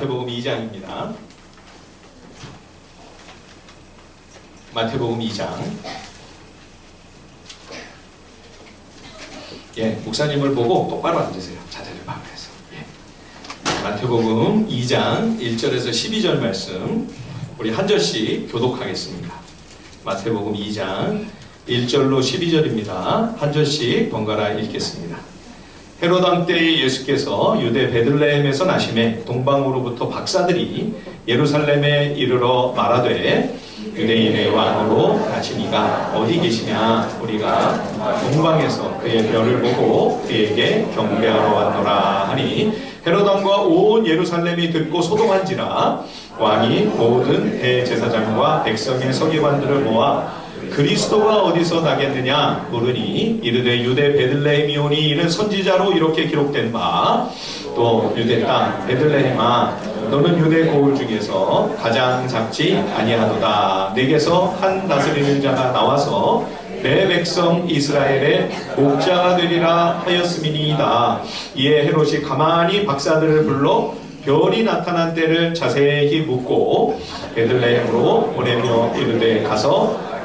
마태복음 2장입니다. 마태복음 2장. 예, 목사님을 보고 똑바로 앉으세요. 자세를 바꿔서. 예. 마태복음 2장 1절에서 12절 말씀 우리 한 절씩 교독하겠습니다. 마태복음 2장 1절로 12절입니다. 한 절씩 번갈아 읽겠습니다. 왕 때에 예수께서 유대 베들레헴에서 나심에 동방으로부터 박사들이 예루살렘에 이르러 말하되 유대인의 왕으로 나시니가 어디 계시냐? 우리가 동방에서 그의 별을 보고 그에게 경배하러 왔노라. 하니 헤롯 왕과 온 예루살렘이 듣고 소동한지라 왕이 모든 대제사장과 백성의 서기관들을 모아 그리스도가 어디서 나겠느냐? 물으니 이르되 유대 베들레헴이오니 이는 선지자로 이렇게 기록된 바. 또 유대 땅 베들레헴아 너는 유대 고을 중에서 가장 작지 아니하도다. 내게서 한 다스리는 자가 나와서 내 백성 이스라엘의 목자가 되리라 하였음이니이다. 이에 헤롯이 가만히 박사들을 불러 별이 나타난 때를 자세히 묻고 베들레헴으로 보내며 이르되 가서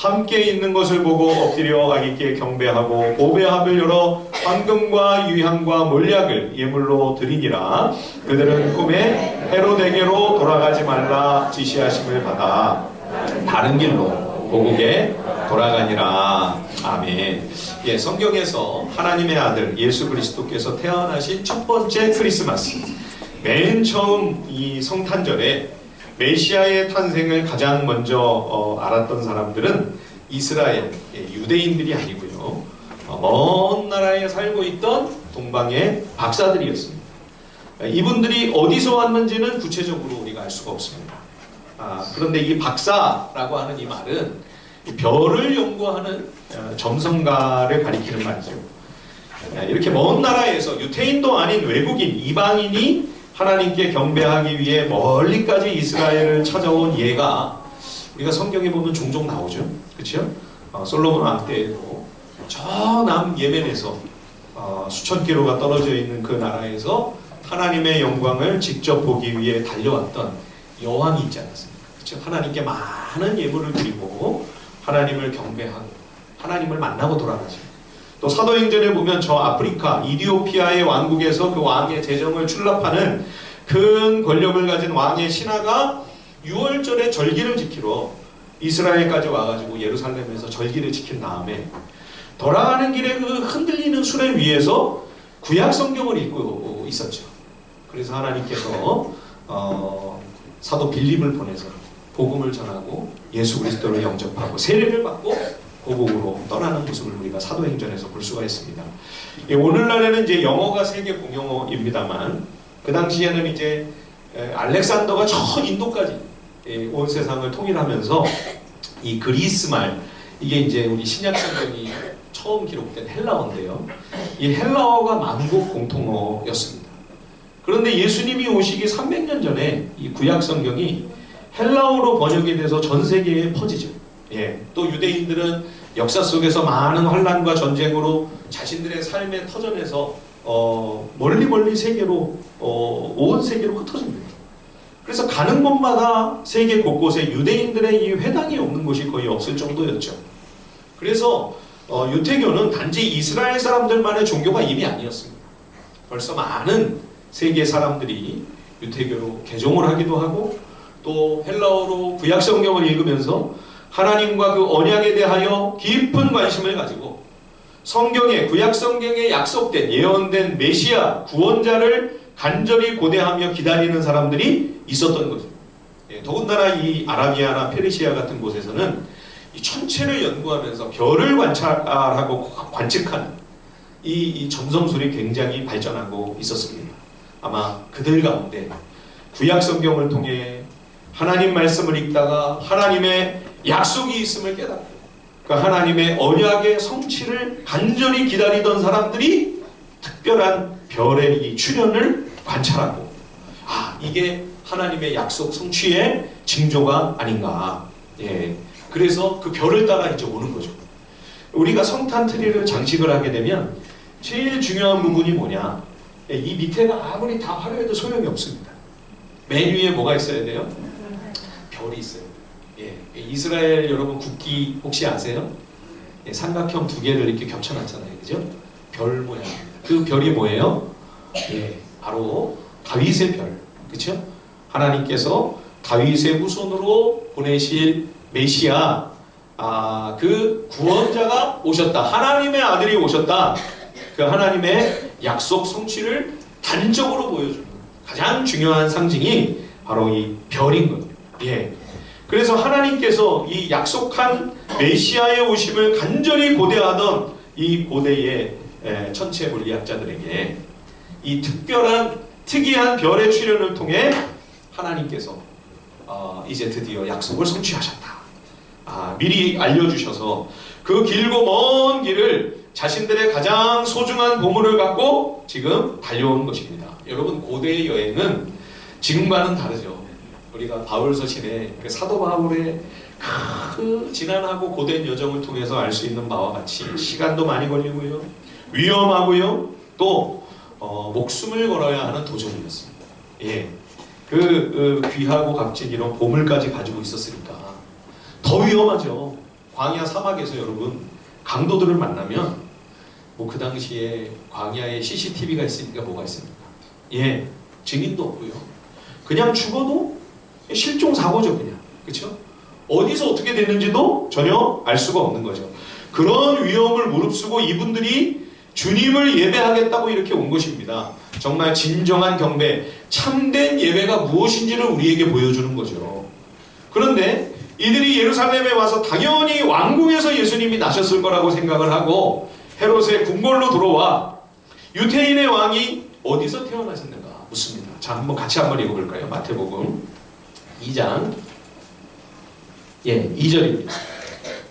함께 있는 것을 보고 엎드려 아기께 경배하고 보배합을 열어 황금과 유향과 몰약을 예물로 드리니라. 그들은 꿈에 헤로데게로 돌아가지 말라 지시하심을 받아 다른 길로 고국에 돌아가니라. 아멘. 예, 성경에서 하나님의 아들 예수 그리스도께서 태어나신 첫 번째 크리스마스. 맨 처음 이 성탄절에 메시아의 탄생을 가장 먼저 어, 알았던 사람들은 이스라엘 예, 유대인들이 아니고요. 어, 먼 나라에 살고 있던 동방의 박사들이었습니다. 이분들이 어디서 왔는지는 구체적으로 우리가 알 수가 없습니다. 아, 그런데 이 박사라고 하는 이 말은 이 별을 연구하는 어, 점성가를 가리키는 말이죠. 아, 이렇게 먼 나라에서 유태인도 아닌 외국인, 이방인이 하나님께 경배하기 위해 멀리까지 이스라엘을 찾아온 예가 우리가 성경에 보면 종종 나오죠. 그렇죠? 어, 솔로몬 왕 때에도 저 남 예멘에서 어, 수천 킬로가 떨어져 있는 그 나라에서 하나님의 영광을 직접 보기 위해 달려왔던 여왕이 있지 않았습니까? 그렇죠? 하나님께 많은 예물을 드리고 하나님을 경배하고 하나님을 만나고 돌아가죠. 또 사도행전에 보면 저 아프리카 이디오피아의 왕국에서 그 왕의 재정을 출납하는 큰 권력을 가진 왕의 신하가 6월절에 절기를 지키러 이스라엘까지 와가지고 예루살렘에서 절기를 지킨 다음에 돌아가는 길에 그 흔들리는 수레 위에서 구약 성경을 읽고 있었죠. 그래서 하나님께서 어, 사도 빌립을 보내서 복음을 전하고 예수 그리스도를 영접하고 세례를 받고 고국으로 떠나는 모습을 우리가 사도행전에서 볼 수가 있습니다. 예, 오늘날에는 이제 영어가 세계 공용어입니다만 그 당시에는 이제 에, 알렉산더가 저 인도까지 예, 온 세상을 통일하면서 이 그리스 말 이게 이제 우리 신약 성경이 처음 기록된 헬라어인데요. 이 헬라어가 만국 공통어였습니다. 그런데 예수님이 오시기 300년 전에 이 구약 성경이 헬라어로 번역이 돼서 전 세계에 퍼지죠. 예, 또 유대인들은 역사 속에서 많은 환란과 전쟁으로 자신들의 삶의 터전에서 어, 멀리 멀리 세계로 어, 온 세계로 흩어집니다. 그래서 가는 곳마다 세계 곳곳에 유대인들의 이 회당이 없는 곳이 거의 없을 정도였죠. 그래서 어, 유태교는 단지 이스라엘 사람들만의 종교가 이미 아니었습니다. 벌써 많은 세계 사람들이 유태교로 개종을 하기도 하고 또 헬라어로 구약 성경을 읽으면서 하나님과 그 언약에 대하여 깊은 관심을 가지고 성경에 구약 성경에 약속된 예언된 메시아 구원자를 간절히 고대하며 기다리는 사람들이 있었던 거죠. 예, 더군다나 이 아라비아나 페르시아 같은 곳에서는 이 천체를 연구하면서 별을 관찰하고 관측하는 이, 이 점성술이 굉장히 발전하고 있었습니다. 아마 그들 가운데 구약 성경을 통해 하나님 말씀을 읽다가 하나님의 약속이 있음을 깨닫고 그 하나님의 언약의 성취를 간절히 기다리던 사람들이 특별한 별의 이 출현을 관찰하고 아 이게 하나님의 약속 성취의 징조가 아닌가. 예. 그래서 그 별을 따라 이제 오는 거죠. 우리가 성탄 트리를 장식을 하게 되면 제일 중요한 부분이 뭐냐? 예, 이 밑에가 아무리 다 화려해도 소용이 없습니다. 맨 위에 뭐가 있어야 돼요? 별이 있어요. 예, 이스라엘 여러분 국기 혹시 아세요? 예, 삼각형 두 개를 이렇게 겹쳐놨잖아요, 그죠? 별 모양입니다. 그 별이 뭐예요? 예, 바로 다윗의 별, 그렇죠? 하나님께서 다윗의 후손으로 보내실 메시아, 아, 그 구원자가 오셨다. 하나님의 아들이 오셨다. 그 하나님의 약속 성취를 단적으로 보여주는 가장 중요한 상징이 바로 이 별인 겁니다. 예. 그래서 하나님께서 이 약속한 메시아의 오심을 간절히 고대하던 이 고대의 에, 천체 물리 학자들에게 이 특별한 특이한 별의 출현을 통해 하나님께서 어, 이제 드디어 약속을 성취하셨다. 아, 미리 알려주셔서 그 길고 먼 길을 자신들의 가장 소중한 보물을 갖고 지금 달려오는 것입니다. 여러분 고대의 여행은 지금과는 다르죠. 우리가 바울 서신에 그 사도 바울의 그 지난하고 고된 여정을 통해서 알 수 있는 바와 같이 시간도 많이 걸리고요, 위험하고요, 또 어, 목숨을 걸어야 하는 도전이었습니다. 예, 그, 그 귀하고 값진 이런 보물까지 가지고 있었으니까 더 위험하죠. 광야 사막에서 여러분 강도들을 만나면 뭐 그 당시에 광야에 CCTV가 있으니까 뭐가 있습니까? 예, 증인도 없고요. 그냥 죽어도 실종 사고죠, 그냥. 그렇죠? 어디서 어떻게 됐는지도 전혀 알 수가 없는 거죠. 그런 위험을 무릅쓰고 이분들이 주님을 예배하겠다고 이렇게 온 것입니다. 정말 진정한 경배, 참된 예배가 무엇인지를 우리에게 보여주는 거죠. 그런데 이들이 예루살렘에 와서 당연히 왕궁에서 예수님이 나셨을 거라고 생각을 하고 헤롯의 궁궐로 들어와 유태인의 왕이 어디서 태어나셨는가 묻습니다. 자, 한번 같이 한번 읽어볼까요? 마태복음 2장 예, 2절입니다.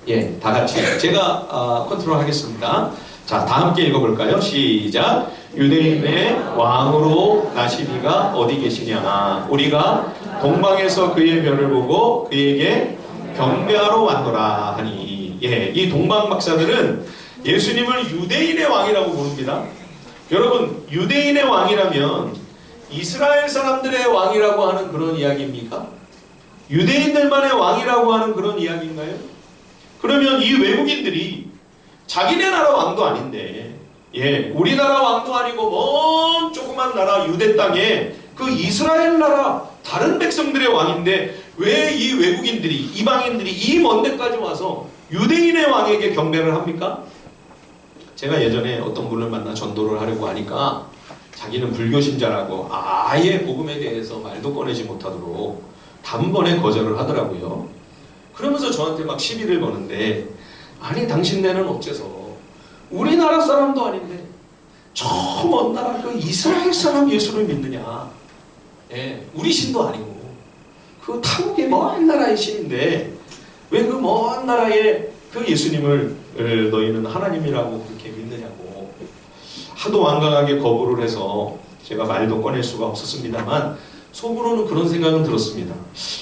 예, 다 같이 제가 어, 컨트롤 하겠습니다. 자, 다 함께 읽어볼까요? 시작. 유대인의 왕으로 나시니가 어디 계시냐? 우리가 동방에서 그의 별을 보고 그에게 경배하러 왔노라 하니. 예, 이 동방 박사들은 예수님을 유대인의 왕이라고 부릅니다. 여러분, 유대인의 왕이라면 이스라엘 사람들의 왕이라고 하는 그런 이야기입니까? 유대인들만의 왕이라고 하는 그런 이야기인가요? 그러면 이 외국인들이 자기네 나라 왕도 아닌데, 예, 우리나라 왕도 아니고 먼 조그만 나라 유대 땅에 그 이스라엘 나라 다른 백성들의 왕인데 왜 이 외국인들이 이방인들이 이 먼 데까지 와서 유대인의 왕에게 경배를 합니까? 제가 예전에 어떤 분을 만나 전도를 하려고 하니까 자기는 불교 신자라고 아예 복음에 대해서 말도 꺼내지 못하도록 단번에 거절을 하더라고요. 그러면서 저한테 막 시비를 거는데 아니 당신네는 어째서 우리나라 사람도 아닌데 저 먼 나라 그 이스라엘 사람 예수를 믿느냐? 예, 우리 신도 아니고 그 타국의 먼 나라의 신인데 왜 그 먼 나라의 그 예수님을 어, 너희는 하나님이라고 그렇게 믿느냐고 하도 완강하게 거부를 해서 제가 말도 꺼낼 수가 없었습니다만 속으로는 그런 생각은 들었습니다.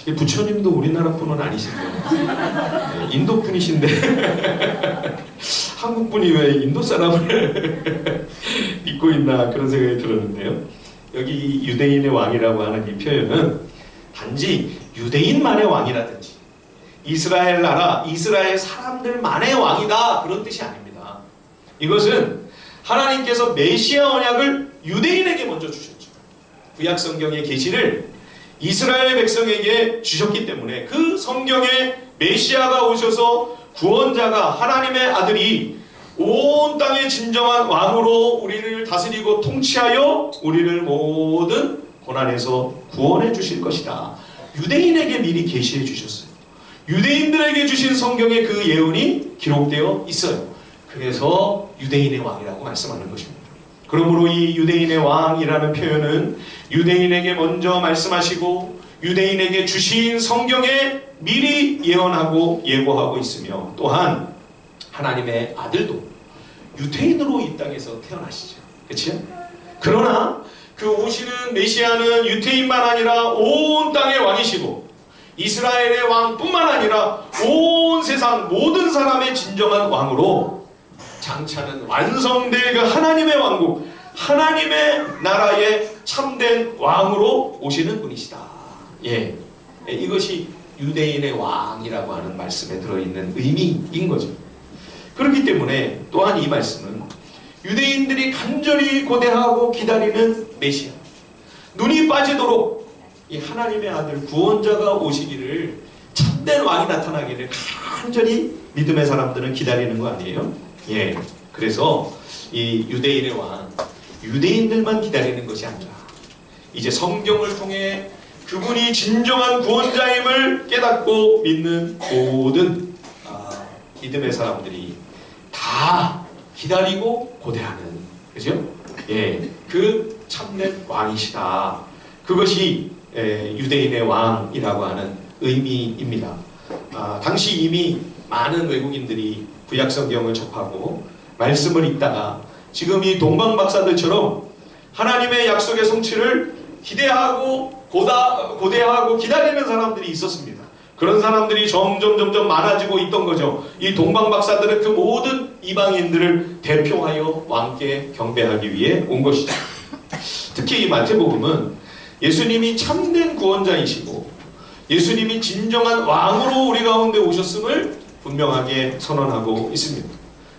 이 부처님도 우리나라 분은 아니신데 네, 인도 분이신데 한국 분이 왜 인도 사람을 믿고 있나 그런 생각이 들었는데요. 여기 유대인의 왕이라고 하는 이 표현은 단지 유대인만의 왕이라든지 이스라엘 나라, 이스라엘 사람들만의 왕이다 그런 뜻이 아닙니다. 이것은 하나님께서 메시아 언약을 유대인에게 먼저 주셨죠. 구약 성경의 계시를 이스라엘 백성에게 주셨기 때문에 그 성경에 메시아가 오셔서 구원자가 하나님의 아들이 온 땅의 진정한 왕으로 우리를 다스리고 통치하여 우리를 모든 고난에서 구원해 주실 것이다. 유대인에게 미리 계시해 주셨어요. 유대인들에게 주신 성경에 그 예언이 기록되어 있어요. 그래서 유대인의 왕이라고 말씀하는 것입니다. 그러므로 이 유대인의 왕이라는 표현은 유대인에게 먼저 말씀하시고 유대인에게 주신 성경에 미리 예언하고 예고하고 있으며 또한 하나님의 아들도 유태인으로 이 땅에서 태어나시죠. 그렇죠? 그러나 그 오시는 메시아는 유태인만 아니라 온 땅의 왕이시고 이스라엘의 왕뿐만 아니라 온 세상 모든 사람의 진정한 왕으로 장차는 완성될 그 하나님의 왕국, 하나님의 나라의 참된 왕으로 오시는 분이시다. 예. 예, 이것이 유대인의 왕이라고 하는 말씀에 들어있는 의미인 거죠. 그렇기 때문에 또한 이 말씀은 유대인들이 간절히 고대하고 기다리는 메시아, 눈이 빠지도록 이 하나님의 아들 구원자가 오시기를 참된 왕이 나타나기를 간절히 믿음의 사람들은 기다리는 거 아니에요? 예. 그래서 이 유대인의 왕, 유대인들만 기다리는 것이 아니라 이제 성경을 통해 그분이 진정한 구원자임을 깨닫고 믿는 모든 아, 믿음의 사람들이 다 기다리고 고대하는 그죠? 예, 그 참된 왕이시다. 그것이 에, 유대인의 왕이라고 하는 의미입니다. 아, 당시 이미 많은 외국인들이 구약 성경을 접하고 말씀을 읽다가 지금 이 동방 박사들처럼 하나님의 약속의 성취를 기대하고 고다, 고대하고 기다리는 사람들이 있었습니다. 그런 사람들이 점점 점점 많아지고 있던 거죠. 이 동방 박사들은 그 모든 이방인들을 대표하여 왕께 경배하기 위해 온 것이죠. 특히 이 마태복음은 예수님이 참된 구원자이시고 예수님이 진정한 왕으로 우리 가운데 오셨음을 분명하게 선언하고 있습니다.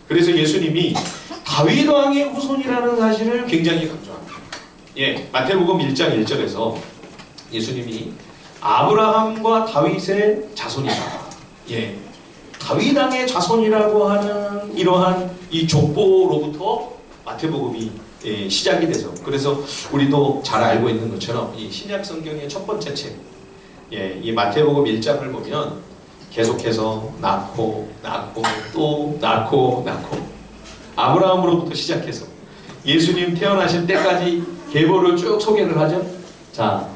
그래서 예수님이 다윗 왕의 후손이라는 사실을 굉장히 강조합니다. 예, 마태복음 1장 1절에서 예수님이 아브라함과 다윗의 자손이다. 예. 다윗 왕의 자손이라고 하는 이러한 이 족보로부터 마태복음이 예, 시작이 되죠. 그래서 우리도 잘 알고 있는 것처럼 이 신약 성경의 첫 번째 책, 예, 이 마태복음 1장을 보면 계속해서 낳고 낳고 또 낳고 낳고 아브라함으로부터 시작해서 예수님 태어나실 때까지 계보를 쭉 소개를 하죠. 자,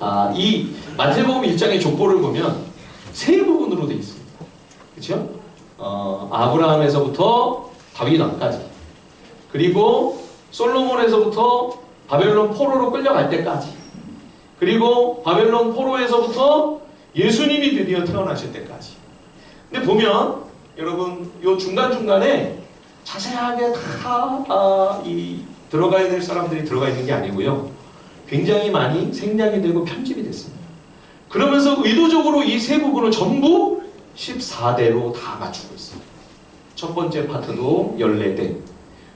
아, 이 마태복음 1장의 족보를 보면 세 부분으로 되어 있습니다. 그렇죠? 어, 아브라함에서부터 다윗 왕까지 그리고 솔로몬에서부터 바벨론 포로로 끌려갈 때까지 그리고 바벨론 포로에서부터 예수님이 드디어 태어나실 때까지. 근데 보면 여러분 요 중간중간에 자세하게 다 아, 이 들어가야 될 사람들이 들어가 있는 게 아니고요. 굉장히 많이 생략이 되고 편집이 됐습니다. 그러면서 의도적으로 이 세 부분을 전부 14대로 다 맞추고 있습니다. 첫 번째 파트도 14대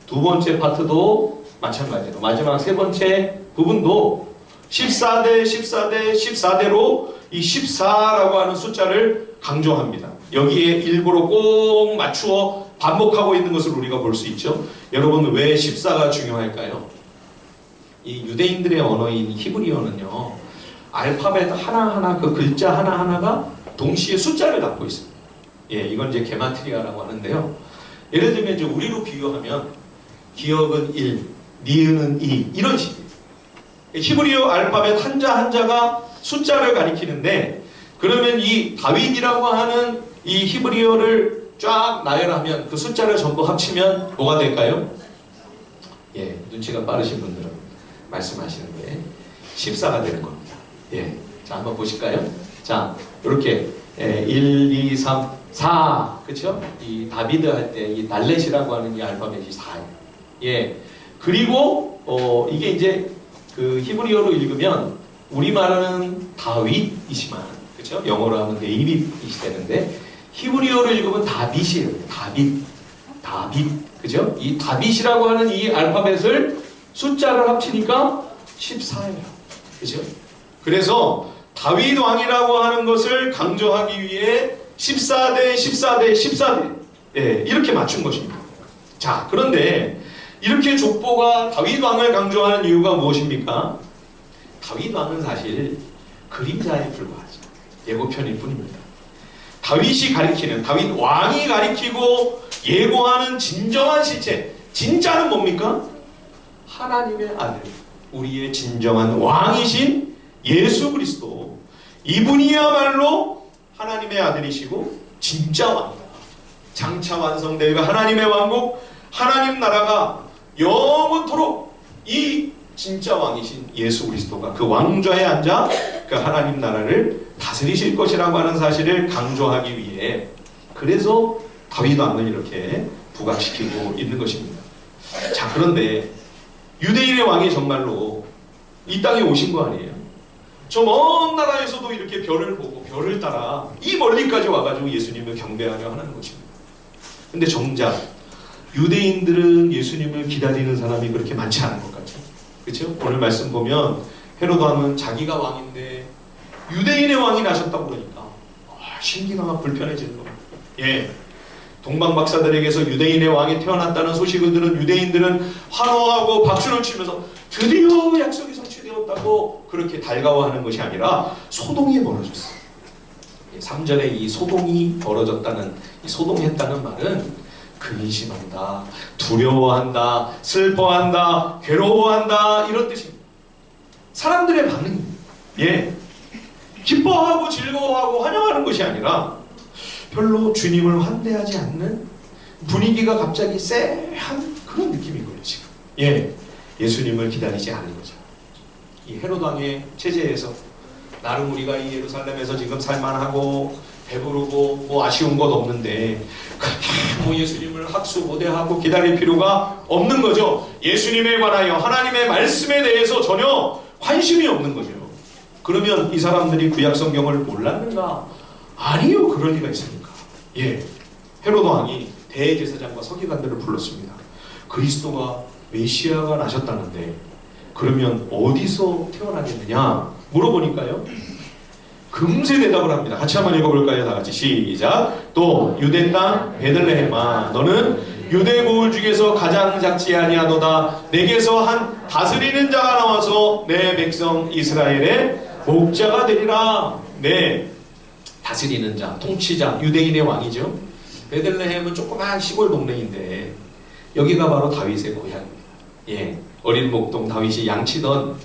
두 번째 파트도 마찬가지로 마지막 세 번째 부분도 14대 14대 14대로 이 14라고 하는 숫자를 강조합니다. 여기에 일부러 꼭 맞추어 반복하고 있는 것을 우리가 볼 수 있죠. 여러분 왜 14가 중요할까요? 이 유대인들의 언어인 히브리어는요. 알파벳 하나하나 그 글자 하나하나가 동시에 숫자를 갖고 있습니다. 예, 이건 이제 게마트리아라고 하는데요. 예를 들면 이제 우리로 비유하면 기억은 1, 니은은 2 이런 식이에요. 히브리어 알파벳 한자 한자가 숫자를 가리키는데 그러면 이 다윗이라고 하는 이 히브리어를 쫙 나열하면 그 숫자를 전부 합치면 뭐가 될까요? 예, 눈치가 빠르신 분들은 말씀하시는 게 14가 되는 겁니다. 예, 자 한번 보실까요? 자, 이렇게 예, 1, 2, 3, 4, 그렇죠? 이 다비드 할 때 이 날렛이라고 하는 이 알파벳이 4예요. 예, 그리고 어, 이게 이제 그 히브리어로 읽으면 우리말은 다윗이지만 그렇죠? 영어로 하면 데이빗이 되는데 히브리어로 읽으면 다빗이에요. 다빗, 다빗, 그죠? 이 다빗이라고 하는 이 알파벳을 숫자를 합치니까 14예요. 그죠? 그래서 다윗 왕이라고 하는 것을 강조하기 위해 14대, 14대, 14대 예, 이렇게 맞춘 것입니다. 자, 그런데 이렇게 족보가 다윗 왕을 강조하는 이유가 무엇입니까? 다윗 왕은 사실 그림자에 불과하죠. 예고편일 뿐입니다. 다윗이 가리키는 다윗 왕이 가리키고 예고하는 진정한 실체, 진짜는 뭡니까? 하나님의 아들, 우리의 진정한 왕이신 예수 그리스도. 이분이야말로 하나님의 아들이시고 진짜 왕이다. 장차 완성되고 하나님의 왕국, 하나님 나라가 영원토록 이 진짜 왕이신 예수 그리스도가 그 왕좌에 앉아 그 하나님 나라를 다스리실 것이라고 하는 사실을 강조하기 위해 그래서 다윗 왕을 이렇게 부각시키고 있는 것입니다. 자 그런데 유대인의 왕이 정말로 이 땅에 오신 거 아니에요? 저 먼 나라에서도 이렇게 별을 보고 별을 따라 이 멀리까지 와가지고 예수님을 경배하려 하는 것입니다. 근데 정작 유대인들은 예수님을 기다리는 사람이 그렇게 많지 같죠. 그렇죠? 오늘 말씀 보면 헤로드 왕은 자기가 왕인데 유대인의 왕이 나셨다고 그러니까 아, 심기가 불편해지는 겁니다. 예. 동방 박사들에게서 유대인의 왕이 태어났다는 소식을 들은 유대인들은 환호하고 박수를 치면서 드디어 약속이 성취되었다고 그렇게 달가워하는 것이 아니라 소동이 벌어졌어. 3절에 이 소동이 벌어졌다는 이 소동했다는 말은 근심한다, 두려워한다, 슬퍼한다, 괴로워한다 이런 뜻입니다. 사람들의 반응입니다. 예. 기뻐하고 즐거워하고 환영하는 것이 아니라 별로 주님을 환대하지 않는 분위기가 갑자기 쎄한 그런 느낌인 거예요, 지금. 예. 예수님을 기다리지 않은 거죠. 이 헤로드 왕의 체제에서 나름 우리가 이 예루살렘에서 지금 살만하고 배부르고 뭐 아쉬운 것 없는데 뭐 예수님을 학수 모대하고 기다릴 필요가 없는 거죠. 예수님에 관하여 하나님의 말씀에 대해서 전혀 관심이 없는 거죠. 그러면 이 사람들이 구약 성경을 몰랐는가? 아니요, 그럴 리가 있습니까? 예, 헤로드 왕이 대제사장과 서기관들을 불렀습니다. 그리스도가 메시아가 나셨다는데 그러면 어디서 태어나겠느냐 물어보니까요. 금세 대답을 합니다. 같이 한번 읽어볼까요? 다 같이 시작. 또 유대 땅 베들레헴아 너는 유대 고을 중에서 가장 작지 아니하도다. 내게서 한 다스리는 자가 나와서 내 백성 이스라엘의 목자가 되리라. 네, 다스리는 자, 통치자, 유대인의 왕이죠. 베들레헴은 조그만 시골 동네인데 여기가 바로 다윗의 고향입니다. 예, 어린 목동 다윗이 양치던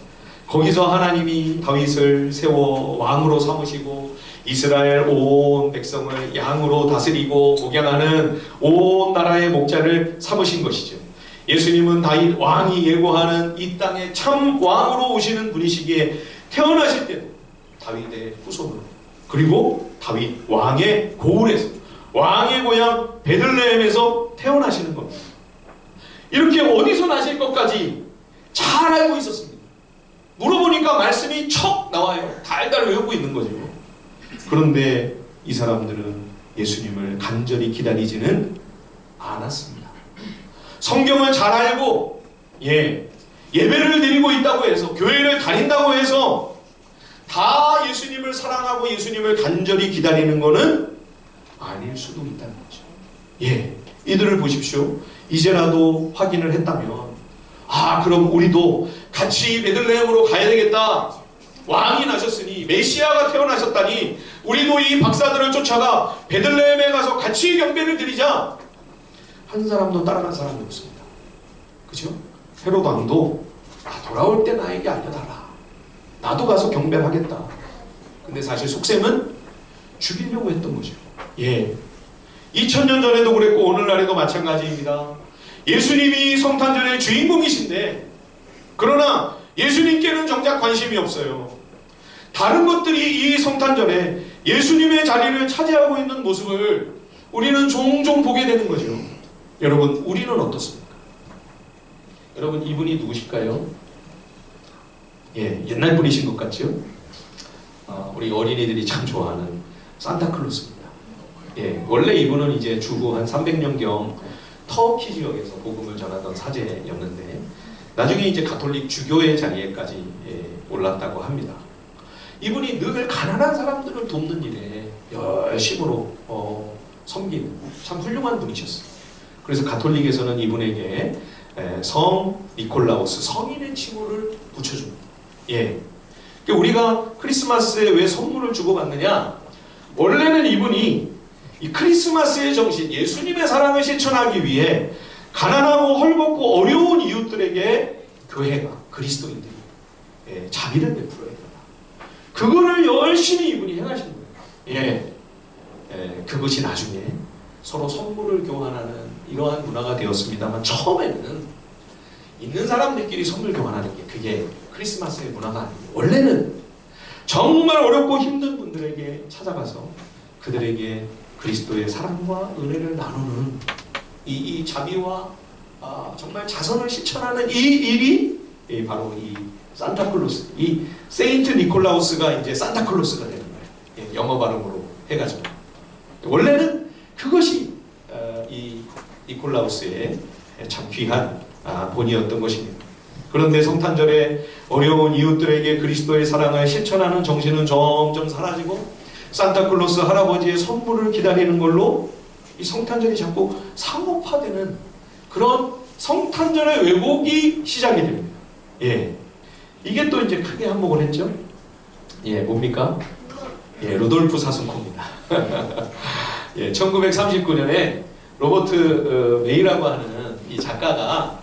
거기서 하나님이 다윗을 세워 왕으로 삼으시고 이스라엘 온 백성을 양으로 다스리고 목양하는 온 나라의 목자를 삼으신 것이죠. 예수님은 다윗 왕이 예고하는 이 땅에 참 왕으로 오시는 분이시기에 태어나실 때도 다윗의 후손으로 그리고 다윗 왕의 고을에서 왕의 고향 베들레헴에서 태어나시는 겁니다. 이렇게 어디서 나실 것까지 잘 알고 있었습니다. 물어보니까 말씀이 척 나와요. 달달 외우고 있는 거죠. 그런데 이 사람들은 예수님을 간절히 기다리지는 않았습니다. 성경을 잘 알고 예 예배를 드리고 있다고 해서 교회를 다닌다고 해서 다 예수님을 사랑하고 예수님을 간절히 기다리는 것은 아닐 수도 있다는 거죠. 예 이들을 보십시오. 이제라도 확인을 했다면 아 그럼 우리도 같이 베들레헴으로 가야 되겠다. 왕이 나셨으니 메시아가 태어나셨다니 우리도 이 박사들을 쫓아가 베들레헴에 가서 같이 경배를 드리자. 한 사람도 따라간 사람이 없습니다. 그죠? 헤로드 왕도 아, 돌아올 때 나에게 알려달라. 나도 가서 경배를 하겠다. 근데 사실 속셈은 죽이려고 했던 거죠. 예. 2000년 전에도 그랬고 오늘날에도 마찬가지입니다. 예수님이 성탄절의 주인공이신데 그러나 예수님께는 정작 관심이 없어요. 다른 것들이 이 성탄절에 예수님의 자리를 차지하고 있는 모습을 우리는 종종 보게 되는 거죠. 여러분, 우리는 어떻습니까? 여러분, 이분이 누구실까요? 예, 옛날 분이신 것 같죠? 아, 우리 어린이들이 참 좋아하는 산타클로스입니다. 예, 원래 이분은 이제 주후 한 300년경 터키 지역에서 복음을 전하던 사제였는데 나중에 이제 가톨릭 주교의 자리에까지 예, 올랐다고 합니다. 이분이 늘 가난한 사람들을 돕는 일에 열심으로 어, 섬기는 참 훌륭한 분이셨어요. 그래서 가톨릭에서는 이분에게 에, 성 니콜라우스 성인의 칭호를 붙여줍니다. 예. 그러니까 우리가 크리스마스에 왜 선물을 주고 받느냐? 원래는 이분이 이 크리스마스의 정신, 예수님의 사랑을 실천하기 위해 가난하고 헐벗고 어려운 이웃들에게 교회가 그리스도인들이 예, 자비를 베풀어야 된다. 그거를 열심히 이분이 행하신 거예요. 예, 예, 그것이 나중에 서로 선물을 교환하는 이러한 문화가 되었습니다만 처음에는 있는 사람들끼리 선물 교환하는 게 그게 크리스마스의 문화가 아니에요. 원래는 정말 어렵고 힘든 분들에게 찾아가서 그들에게 그리스도의 사랑과 은혜를 나누는 이, 이 자비와 아, 정말 자선을 실천하는 이 일이 예, 바로 이 산타클로스, 이 세인트 니콜라우스가 이제 산타클로스가 되는 거예요. 예, 영어 발음으로 해가지고 원래는 그것이 어, 이 니콜라우스의 참 귀한 아, 본이었던 것입니다. 그런데 성탄절에 어려운 이웃들에게 그리스도의 사랑을 실천하는 정신은 점점 사라지고 산타클로스 할아버지의 선물을 기다리는 걸로 이 성탄절이 자꾸 상업화되는 그런 성탄절의 왜곡이 시작이 됩니다. 예. 이게 또 이제 크게 한몫을 했죠. 예, 뭡니까? 예, 루돌프 사슴코입니다. 예, 1939년에 로버트 어, 메이라고 하는 이 작가가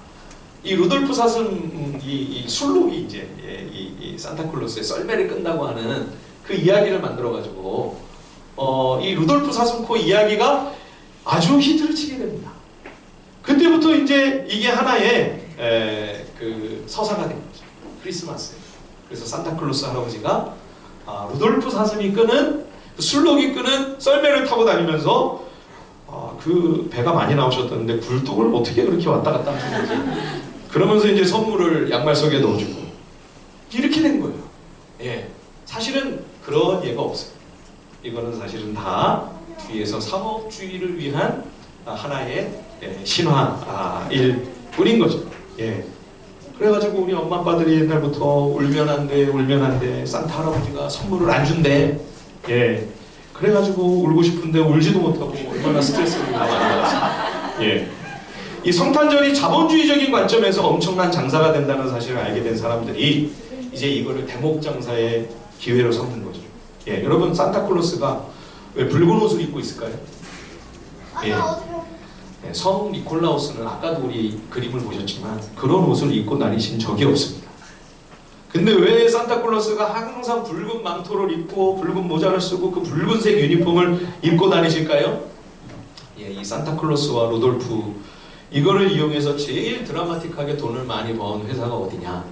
이 루돌프 사슴 음, 이, 이 술록이 이제 예, 이, 이 산타클로스의 썰매를 끈다고 하는 그 이야기를 만들어 가지고 어, 이 루돌프 사슴코 이야기가 아주 히트를 치게 됩니다. 그때부터 이제 이게 하나의 에, 그 서사가 된 거죠. 크리스마스. 그래서 산타클로스 할아버지가 아, 루돌프 사슴이 끄는 그 술록이 끄는 썰매를 타고 다니면서 아, 그 배가 많이 나오셨다는데 굴뚝을 어떻게 그렇게 왔다 갔다 하신 거지? 그러면서 이제 선물을 양말 속에 넣어주고 이렇게 된 거예요. 예, 사실은 그런 예가 없어요. 이거는 사실은 다 뒤에서 상업주의를 위한 아, 하나의 예, 신화일 뿐인 거죠. 예. 그래가지고 우리 엄마 아빠들이 옛날부터 울면 안 돼, 울면 안 돼. 산타 할아버지가 선물을 안 준대. 예. 그래가지고 울고 싶은데 울지도 못하고 얼마나 스트레스를 받았어요. 예. 이 성탄절이 자본주의적인 관점에서 엄청난 장사가 된다는 사실을 알게 된 사람들이 이제 이거를 대목 장사의 기회로 삼는 거죠. 예. 여러분 산타클로스가 왜 붉은 옷을 입고 있을까요? 예. 네, 성 니콜라우스는 아까도 우리 그림을 보셨지만 그런 옷을 입고 다니신 적이 없습니다. 근데 왜 산타클로스가 항상 붉은 망토를 입고 붉은 모자를 쓰고 그 붉은색 유니폼을 입고 다니실까요? 예, 이 산타클로스와 로돌프 이거를 이용해서 제일 드라마틱하게 돈을 많이 번 회사가 어디냐?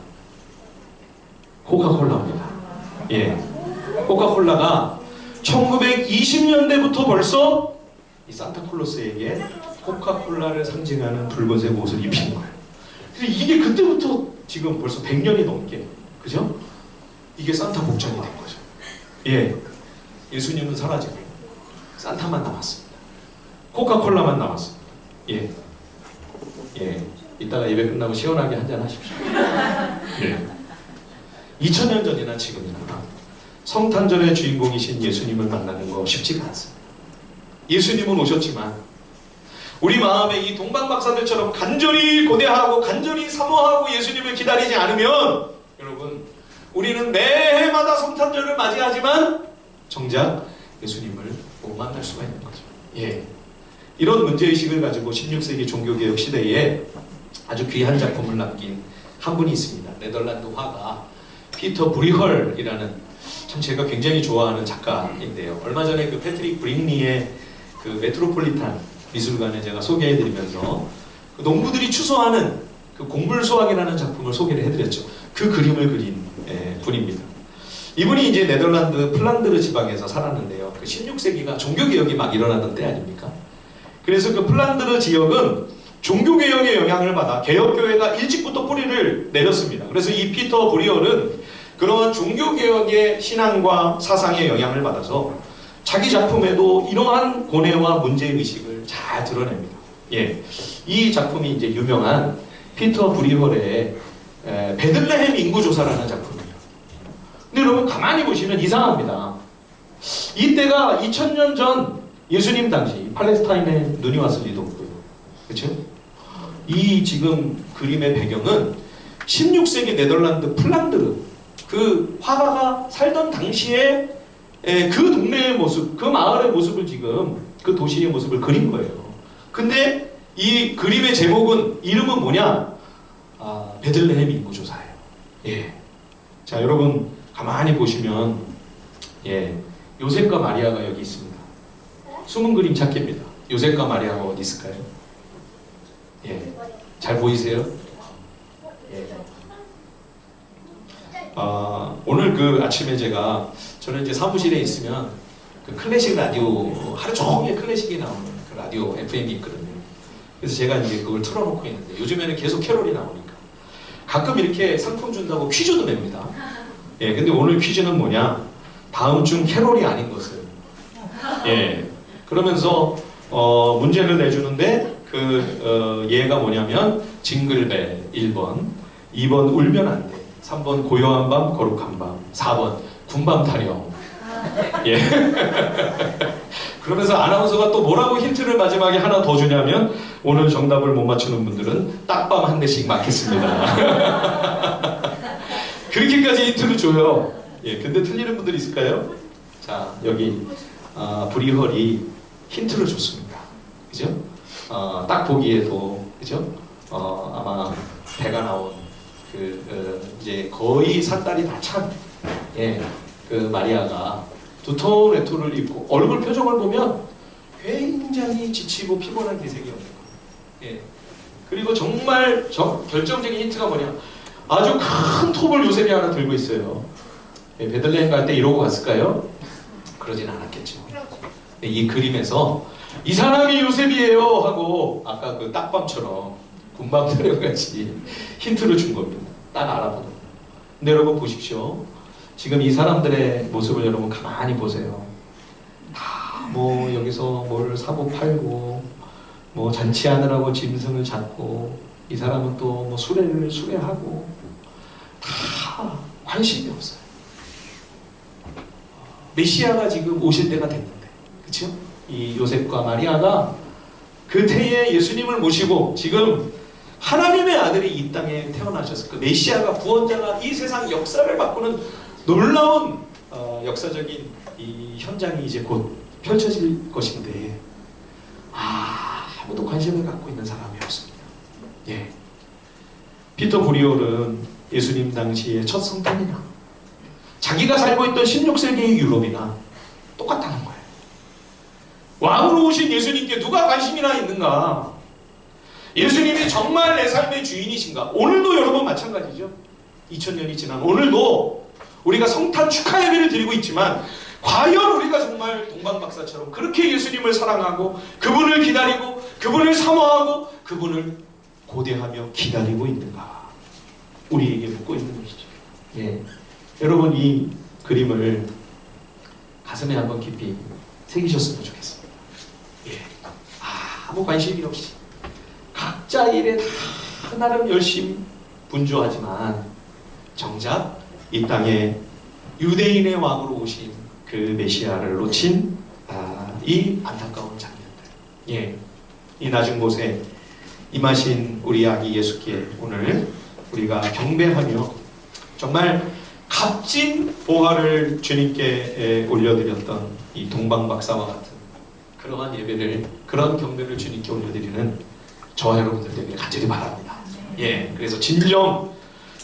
코카콜라입니다. 예, 코카콜라가 1920년대부터 벌써 이 산타클로스에게 코카콜라를 상징하는 붉은색 옷을 입힌 거예요. 그래서 이게 그때부터 지금 벌써 100년이 넘게, 그죠? 이게 산타 복장이 된 거죠. 예. 예수님은 사라지고, 산타만 남았습니다. 코카콜라만 남았습니다. 예. 예. 이따가 예배 끝나고 시원하게 한잔 하십시오. 예. 2000년 전이나 지금이나 성탄절의 주인공이신 예수님을 만나는 거 쉽지가 않습니다. 예수님은 오셨지만 우리 마음에 이 동방박사들처럼 간절히 고대하고 간절히 사모하고 예수님을 기다리지 않으면 여러분 우리는 매해마다 성탄절을 맞이하지만 정작 예수님을 못 만날 수가 있는 거죠. 예. 이런 문제의식을 가지고 16세기 종교개혁 시대에 아주 귀한 작품을 남긴 한 분이 있습니다. 네덜란드 화가 피터 브리헐이라는 참 제가 굉장히 좋아하는 작가인데요. 얼마 전에 그 패트릭 브링리의 그 메트로폴리탄 미술관에 제가 소개해드리면서 그 농부들이 추수하는 그 공불소학이라는 작품을 소개를 해드렸죠. 그 그림을 그린 예, 분입니다. 이분이 이제 네덜란드 플란드르 지방에서 살았는데요. 그 16세기가 종교개혁이 막 일어나던 때 아닙니까? 그래서 그 플란드르 지역은 종교개혁의 영향을 받아 개혁교회가 일찍부터 뿌리를 내렸습니다. 그래서 이 피터 브리얼은 그러한 종교개혁의 신앙과 사상의 영향을 받아서 자기 작품에도 이러한 고뇌와 문제의식을 잘 드러냅니다. 예. 이 작품이 이제 유명한 피터 브리홀의 에, 베들레헴 인구조사라는 작품이에요. 근데 여러분 가만히 보시면 이상합니다. 이때가 2000년 전 예수님 당시 팔레스타인에 눈이 왔을 리도 없고요. 그렇죠? 이 지금 그림의 배경은 16세기 네덜란드 플란드르 그 화가가 살던 당시에 에, 그 동네의 모습, 그 마을의 모습을 지금 그 도시의 모습을 그린 거예요. 근데 이 그림의 제목은 이름은 뭐냐? 아, 베들레헴 인구조사예요. 예. 자, 여러분 가만히 보시면 예, 요셉과 마리아가 여기 있습니다. 숨은 그림 찾기입니다. 요셉과 마리아가 어디 있을까요? 예, 잘 보이세요? 예. 아, 오늘 그 아침에 제가 저는 이제 사무실에 있으면 그 클래식 라디오 하루 종일 클래식이 나오는 그 라디오 FM이 있거든요. 그래서 제가 이제 그걸 틀어놓고 있는데 요즘에는 계속 캐롤이 나오니까 가끔 이렇게 상품 준다고 퀴즈도 냅니다. 예, 근데 오늘 퀴즈는 뭐냐? 다음 중 캐롤이 아닌 것을. 예, 그러면서 어, 문제를 내주는데 그 어, 얘가 뭐냐면 징글벨 1번, 2번 울면 안 돼, 3번 고요한 밤 거룩한 밤, 4번 군밤 타령. 예. 그러면서 아나운서가 또 뭐라고 힌트를 마지막에 하나 더 주냐면 오늘 정답을 못 맞추는 분들은 딱밤 한 대씩 맞겠습니다. 그렇게까지 힌트를 줘요. 예, 근데 틀리는 분들 있을까요? 자, 여기 아, 브리헐이 힌트를 줬습니다. 그죠? 어, 딱 보기에도 그죠? 어, 아마 배가 나온 그 어, 이제 거의 산딸이 다 찬 예, 그 마리아가 두터운 외투를 입고 얼굴 표정을 보면 굉장히 지치고 피곤한 기색이었어요. 예. 그리고 정말 저- 결정적인 힌트가 뭐냐? 아주 큰 톱을 요셉이 하나 들고 있어요. 예, 베들레헴 갈 때 이러고 갔을까요? 그러진 않았겠죠. 예, 이 그림에서 이 사람이 요셉이에요 하고 아까 그 딱밤처럼 군밤 타령같이 힌트를 준 겁니다. 딱 알아보는. 근데 여러분 보십시오. 지금 이 사람들의 모습을 여러분 가만히 보세요. 다 뭐 여기서 뭘 사고 팔고 뭐 잔치하느라고 짐승을 잡고 이 사람은 또 뭐 수레를 수레하고 다 관심이 없어요. 메시아가 지금 오실 때가 됐는데, 그렇죠? 이 요셉과 마리아가 그 태에 예수님을 모시고 지금 하나님의 아들이 이 땅에 태어나셨을 그 메시아가 구원자가 이 세상 역사를 바꾸는 놀라운 어, 역사적인 이 현장이 이제 곧 펼쳐질 것인데 아, 아무도 관심을 갖고 있는 사람이 없습니다. 예. 피터 브리올은 예수님 당시의 첫 성탄이나 자기가 살고 있던 16세기의 유럽이나 똑같다는 거예요. 왕으로 오신 예수님께 누가 관심이나 있는가? 예수님이 정말 내 삶의 주인이신가? 오늘도 여러분 마찬가지죠. 2000년이 지난 오늘도 우리가 성탄 축하 예배를 드리고 있지만 과연 우리가 정말 동방박사처럼 그렇게 예수님을 사랑하고 그분을 기다리고 그분을 사모하고 그분을 고대하며 기다리고 있는가? 우리에게 묻고 있는 것이죠. 예. 여러분 이 그림을 가슴에 한번 깊이 새기셨으면 좋겠습니다. 예. 아무 관심이 없이 각자 일에 다 나름 열심히 분주하지만 정작 이 땅에 유대인의 왕으로 오신 그 메시아를 놓친 아, 이 안타까운 장면들. 예. 이 낮은 곳에 임하신 우리 아기 예수께 오늘 우리가 경배하며 정말 값진 보화를 주님께 에, 올려드렸던 이 동방박사와 같은 그러한 예배를 그런 경배를 주님께 올려드리는 저 여러분들 되길 간절히 바랍니다. 예, 그래서 진정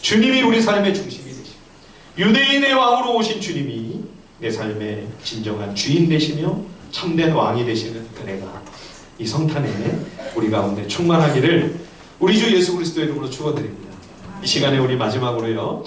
주님이 우리 삶의 중심이 되시고 유대인의 왕으로 오신 주님이 내 삶의 진정한 주인 되시며 참된 왕이 되시는 은혜가 이 성탄에 우리 가운데 충만하기를 우리 주 예수 그리스도 이름으로 축원드립니다. 이 시간에 우리 마지막으로요.